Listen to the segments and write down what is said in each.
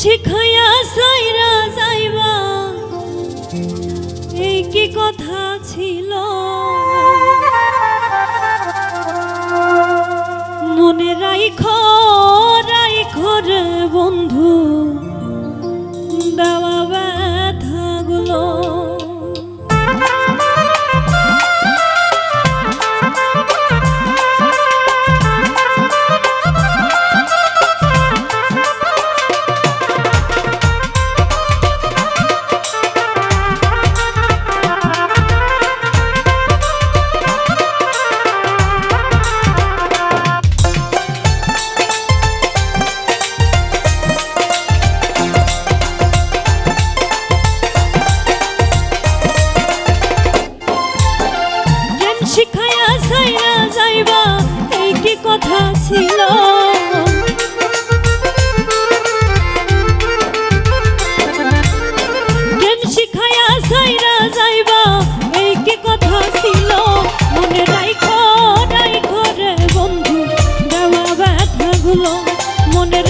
শিখাইয়া সাইরা যাইবা। এই কি কথা ছিল? ছিল। জ্ঞান শিখায়া এই কি কথা ছিল? মনে রাইখো রাইখো রে বন্ধু মনে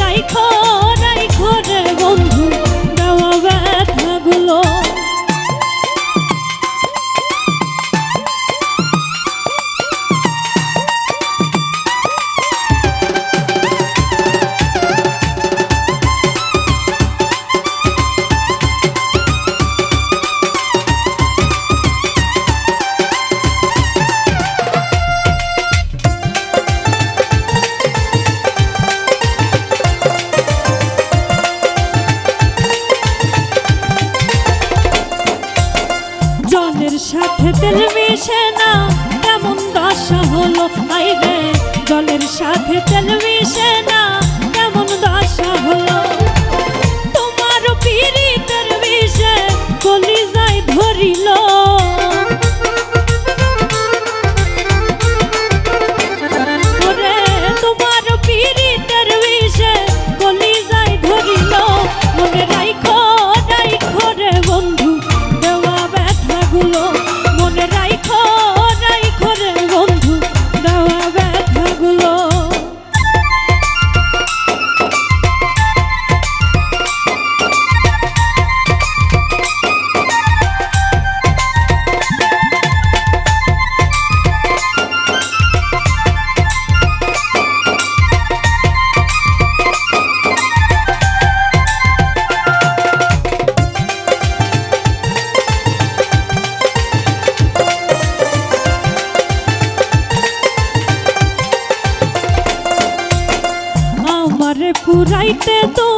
হলো আইরে জলের সাথে চলে ফুরাইতে তো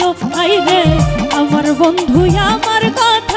ভালো পাইলে আমার বন্ধু আমার কথা